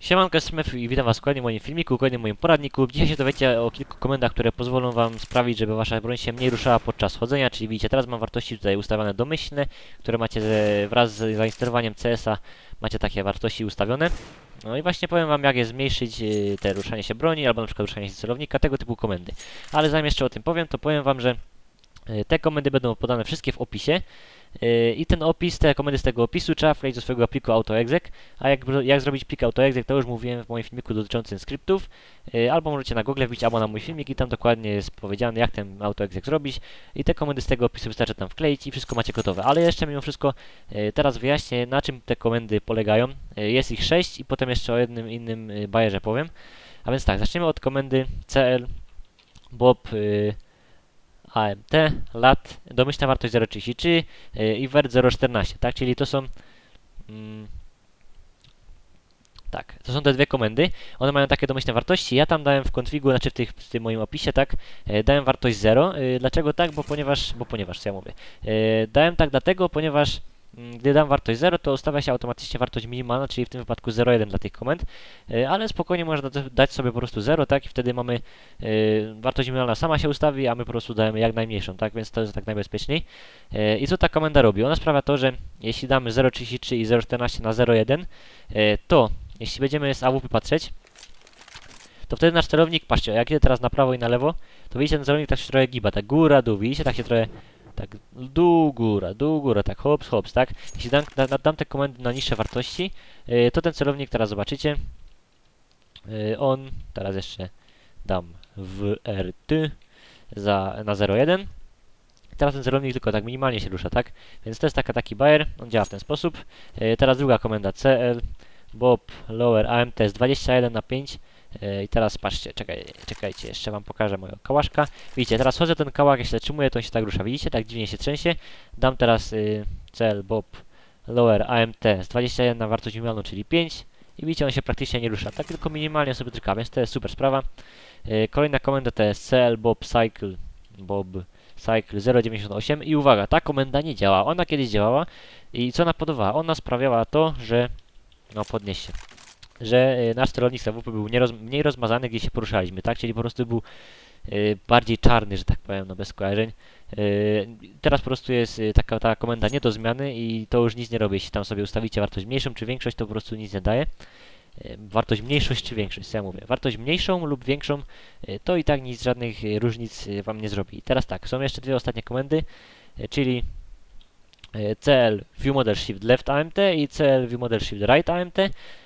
Siemanko, Smef i witam was w kolejnym moim filmiku, kolejnym moim poradniku. Dzisiaj się dowiecie o kilku komendach, które pozwolą wam sprawić, żeby wasza broń się mniej ruszała podczas chodzenia, czyli widzicie, teraz mam wartości tutaj ustawione domyślne, które macie wraz z zainstalowaniem CS-a, macie takie wartości ustawione. No i właśnie powiem wam, jak je zmniejszyć y, te ruszanie się broni, albo na przykład ruszanie się celownika, tego typu komendy. Ale zanim jeszcze o tym powiem, to powiem wam, że te komendy będą podane wszystkie w opisie. Yy, I ten opis, te komendy z tego opisu trzeba wkleić do swojego pliku AutoExec. A jak, jak zrobić plik AutoExec, to już mówiłem w moim filmiku dotyczącym skryptów. Yy, albo możecie na Google wbić albo na mój filmik i tam dokładnie jest powiedziane, jak ten AutoExec zrobić. I te komendy z tego opisu wystarczy tam wkleić i wszystko macie gotowe. Ale jeszcze mimo wszystko teraz wyjaśnię, na czym te komendy polegają. Jest ich 6 i potem jeszcze o jednym innym bajerze powiem. A więc tak, zaczniemy od komendy cl bob AMT, lat, domyślna wartość 0,33 yy, i wert 0,14, tak? Czyli to są... Mm, tak, to są te dwie komendy. One mają takie domyślne wartości. Ja tam dałem w konfigu, znaczy w, tych, w tym moim opisie, tak, yy, dałem wartość 0. Yy, dlaczego tak? Bo ponieważ, bo ponieważ, co ja mówię. Dałem tak dlatego, ponieważ gdy dam wartość 0, to ustawia się automatycznie wartość minimalna, czyli w tym wypadku 0,1 dla tych komend, y, ale spokojnie można dać sobie po prostu 0, tak, i wtedy mamy, y, wartość minimalna sama się ustawi, a my po prostu dajemy jak najmniejszą, tak, więc to jest tak najbezpieczniej. Y, I co ta komenda robi? Ona sprawia to, że jeśli damy 0,33 i 0,14 na 0,1, to jeśli będziemy z AWP patrzeć, to wtedy nasz celownik, patrzcie, jak idę teraz na prawo i na lewo, to widzicie, ten celownik tak się trochę giba, tak? Góra, dół, widzicie, tak się trochę tak, dół, góra, dół, góra, tak, hops, hops, tak. Jeśli dam, da, dam te komendy na niższe wartości, yy, to ten celownik, teraz zobaczycie, yy, on, teraz jeszcze dam WRT za, na 0,1. Teraz ten celownik tylko tak minimalnie się rusza, tak? Więc to jest taka, taki bajer, on działa w ten sposób. Yy, teraz druga komenda CL, Bob, Lower, AMT jest 21 na 5. I teraz patrzcie, czekaj, czekajcie, jeszcze wam pokażę moją kałaszka. Widzicie, teraz chodzę ten kałak, jeśli zatrzymuję, to on się tak rusza. Widzicie, tak dziwnie się trzęsie. Dam teraz y, cel bob lower AMT z 21 na wartość minimalną, czyli 5. I widzicie, on się praktycznie nie rusza, tak tylko minimalnie sobie drga, więc to jest super sprawa. Y, kolejna komenda to jest cl bob cycle bob cycle 0.98 i uwaga, ta komenda nie działa. Ona kiedyś działała i co ona podawała? Ona sprawiała to, że... No, podnieś się że y, nasz sterownik AWP był mniej rozmazany, gdzie się poruszaliśmy, tak? Czyli po prostu był y, bardziej czarny, że tak powiem, no bez skojarzeń. Y, teraz po prostu jest taka ta komenda nie do zmiany i to już nic nie robi. Jeśli tam sobie ustawicie wartość mniejszą czy większość, to po prostu nic nie daje. Wartość mniejszość czy większość, co ja mówię. Wartość mniejszą lub większą, to i tak nic, żadnych różnic wam nie zrobi. I teraz tak, są jeszcze dwie ostatnie komendy, czyli CL View Model Shift Left AMT i CL View Model Shift Right AMT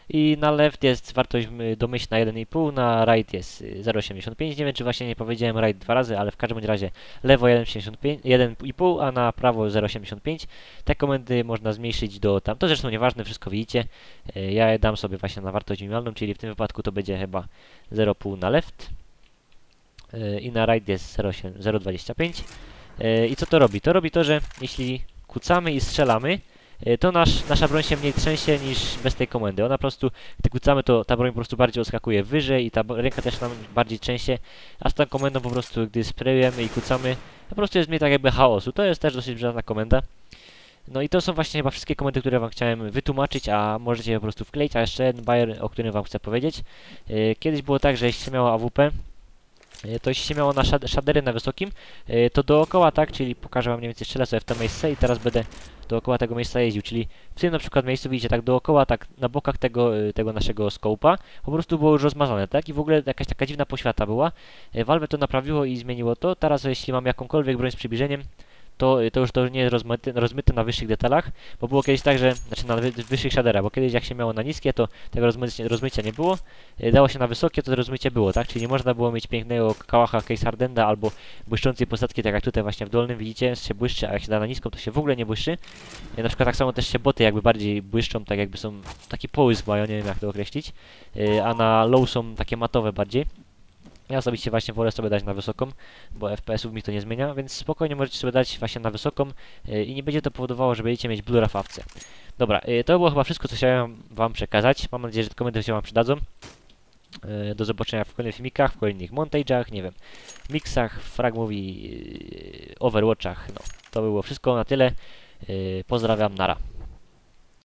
i na left jest wartość domyślna 1,5, na right jest 0,85, nie wiem czy właśnie nie powiedziałem right dwa razy, ale w każdym razie lewo 1,5, a na prawo 0,85. Te komendy można zmniejszyć do tam, to zresztą nieważne, wszystko widzicie. E, ja je dam sobie właśnie na wartość minimalną, czyli w tym wypadku to będzie chyba 0,5 na left e, i na right jest 0,25. E, I co to robi? To robi to, że jeśli kucamy i strzelamy, e, to nasz, nasza broń się mniej trzęsie niż bez tej komendy. Ona po prostu, gdy kucamy, to ta broń po prostu bardziej odskakuje wyżej i ta ręka też nam bardziej trzęsie, a z tą komendą po prostu, gdy sprayujemy i kucamy, po prostu jest mniej tak jakby chaosu. To jest też dosyć przydatna komenda. No i to są właśnie chyba wszystkie komendy, które wam chciałem wytłumaczyć, a możecie je po prostu wkleić. A jeszcze jeden bajer, o którym wam chcę powiedzieć. E, kiedyś było tak, że jeśli miało AWP, to jeśli się miało na shadery na wysokim, e, to dookoła, tak, czyli pokażę wam mniej więcej, strzelę sobie w to miejsce i teraz będę dookoła tego miejsca jeździł, czyli w tym na przykład miejscu widzicie, tak dookoła, tak na bokach tego, e, tego naszego scope'a, po prostu było już rozmazane, tak, i w ogóle jakaś taka dziwna poświata była. Valve to naprawiło i zmieniło to, teraz jeśli mam jakąkolwiek broń z przybliżeniem, to, to już to nie jest rozmyte, rozmyte na wyższych detalach, bo było kiedyś tak, że, znaczy na wy, wyższych shaderach, bo kiedyś jak się miało na niskie, to tego rozmycia, rozmycia nie było, e, dało się na wysokie, to rozmycie było, tak, czyli nie można było mieć pięknego kałacha Case Hardenda albo błyszczącej posadki, tak jak tutaj właśnie w dolnym, widzicie, się błyszczy, a jak się da na niską, to się w ogóle nie błyszczy. E, na przykład tak samo też się boty jakby bardziej błyszczą, tak jakby są, taki połysk mają, nie wiem jak to określić, e, a na low są takie matowe bardziej. Ja osobiście właśnie wolę sobie dać na wysoką, bo FPS-ów mi to nie zmienia, więc spokojnie możecie sobie dać właśnie na wysoką yy, i nie będzie to powodowało, że będziecie mieć blura w. Dobra, yy, to było chyba wszystko, co chciałem wam przekazać. Mam nadzieję, że te komentarze się wam przydadzą. Yy, do zobaczenia w kolejnych filmikach, w kolejnych montage'ach, nie wiem, mixach, fragmowi, overwatchach. No, to było wszystko na tyle. Pozdrawiam, nara.